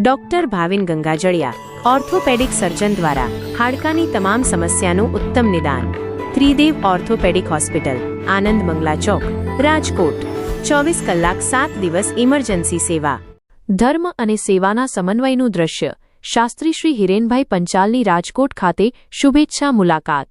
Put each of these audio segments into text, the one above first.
Doctor Bhavin Gangajaliya, orthopaedic surgeon દ્વારા હાડકાની તમામ સમસ્યાનું ઉત્તમ નિદાન. ત્રિદેવ ઓર્થોપેડિક હોસ્પિટલ, આનંદ મંગલા ચોક, રાજકોટ. ચોવીસ કલાક સાત દિવસ ઇમરજન્સી સેવા. ધર્મ અને સેવાના સમન્વયનું દ્રશ્ય. શાસ્ત્રી શ્રી હિરેનભાઈ પંચાલની રાજકોટ ખાતે શુભેચ્છા મુલાકાત.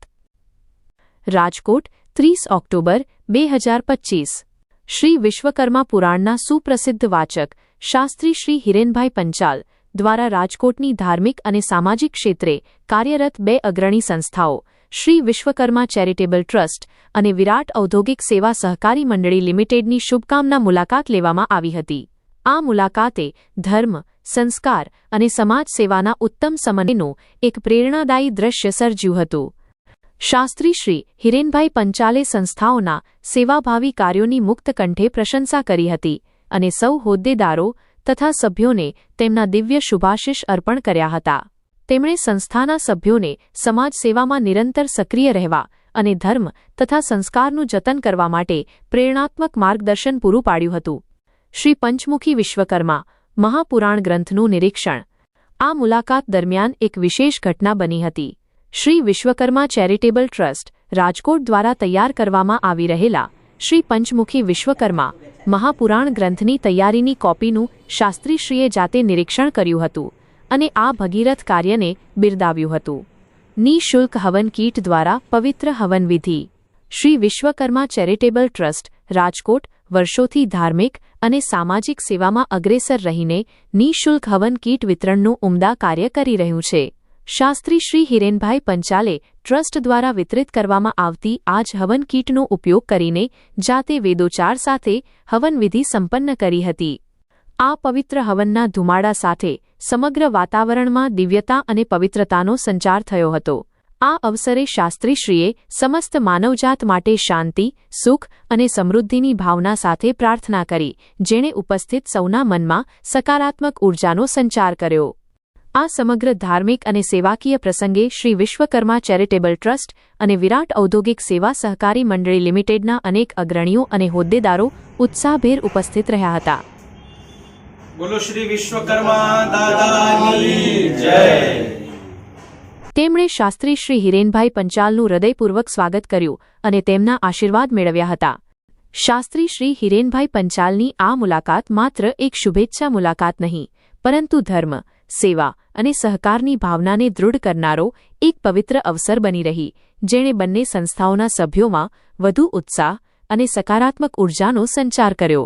રાજકોટ, ત્રીસ ઓક્ટોબર, બે હજાર પચીસ. શ્રી વિશ્વકર્મા પુરાણના સુપ્રસિદ્ધ વાચક શાસ્ત્રી શ્રી હિરેનભાઈ પંચાલ દ્વારા રાજકોટની ધાર્મિક અને સામાજિક ક્ષેત્રે કાર્યરત બે અગ્રણી સંસ્થાઓ, શ્રી વિશ્વકર્મા ચેરિટેબલ ટ્રસ્ટ અને વિરાટ ઔદ્યોગિક સેવા સહકારી મંડળી લિમિટેડની શુભકામના મુલાકાત લેવામાં આવી હતી. આ મુલાકાતે ધર્મ, સંસ્કાર અને સમાજ સેવાના ઉત્તમ સમન્વયનું એક પ્રેરણાદાયી દ્રશ્ય સર્જ્યું હતું. શાસ્ત્રી શ્રી હિરેનભાઈ પંચાલે સંસ્થાઓના સેવાભાવી કાર્યોની મુક્ત કંઠે પ્રશંસા કરી હતી અને સૌ હોદ્દેદારો તથા સભ્યોને તેમના દિવ્ય શુભાશીષ અર્પણ કર્યા હતા. તેમણે સંસ્થાના સભ્યોને સમાજ સેવામાં નિરંતર સક્રિય રહેવા અને ધર્મ તથા સંસ્કારનું જતન કરવા માટે પ્રેરણાત્મક માર્ગદર્શન પૂરું પાડ્યું હતું. શ્રી પંચમુખી વિશ્વકર્મા મહાપુરાણ ગ્રંથનું નિરીક્ષણ આ મુલાકાત દરમિયાન એક વિશેષ ઘટના બની હતી. શ્રી વિશ્વકર્મા ચેરિટેબલ ટ્રસ્ટ, રાજકોટ દ્વારા તૈયાર કરવામાં આવી રહેલા શ્રી પંચમુખી વિશ્વકર્મા મહાપુરાણ ગ્રંથની તૈયારીની કોપીનું શાસ્ત્રીશ્રીએ જાતે નિરીક્ષણ કર્યું હતું અને આ ભગીરથ કાર્યને બિરદાવ્યું હતું. નિઃશુલ્ક હવન કીટ દ્વારા પવિત્ર હવન વિધિ શ્રી વિશ્વકર્મા ચેરિટેબલ ટ્રસ્ટ, રાજકોટ, વર્ષોથી ધાર્મિક અને સામાજિક સેવામાં અગ્રેસર રહીને નિઃશુલ્ક હવન કીટ વિતરણનું ઉમદા કાર્ય કરી રહ્યું છે. શાસ્ત્રી શ્રી હિરેનભાઈ પંચાલે ટ્રસ્ટ દ્વારા વિતરિત કરવામાં આવતી આજ હવન કીટનો ઉપયોગ કરીને જાતે વેદોચાર સાથે હવનવિધિ સંપન્ન કરી હતી. આ પવિત્ર હવનના ધુમાડા સાથે સમગ્ર વાતાવરણમાં દિવ્યતા અને પવિત્રતાનો સંચાર થયો હતો. આ અવસરે શાસ્ત્રીશ્રીએ સમસ્ત માનવજાત માટે શાંતિ, સુખ અને સમૃદ્ધિની ભાવના સાથે પ્રાર્થના કરી, જેણે ઉપસ્થિત સૌના મનમાં સકારાત્મક ઉર્જાનો સંચાર કર્યો. આ સમગ્ર ધાર્મિક અને સેવાકીય પ્રસંગે શ્રી વિશ્વકર્મા ચેરિટેબલ ટ્રસ્ટ અને વિરાટ ઔદ્યોગિક સેવા સહકારી મંડળી લિમિટેડના અનેક અગ્રણીઓ અને હોદ્દેદારો ઉત્સાહભેર ઉપસ્થિત રહ્યા હતા. બોલો શ્રી વિશ્વકર્મા દાદાની જય. તેમણે શાસ્ત્રી શ્રી હિરેનભાઈ પંચાલનું હૃદયપૂર્વક સ્વાગત કર્યું અને તેમના આશીર્વાદ મેળવ્યા હતા. શાસ્ત્રી શ્રી હિરેનભાઈ પંચાલની આ મુલાકાત માત્ર એક શુભેચ્છા મુલાકાત નહીં પરંતુ ધર્મ સેવા અને સહકારની ભાવનાને દૃઢ કરનારો એક પવિત્ર અવસર બની રહી, જેણે બંને સંસ્થાઓના સભ્યોમાં વધુ ઉત્સાહ અને સકારાત્મક ઉર્જાનો સંચાર કર્યો.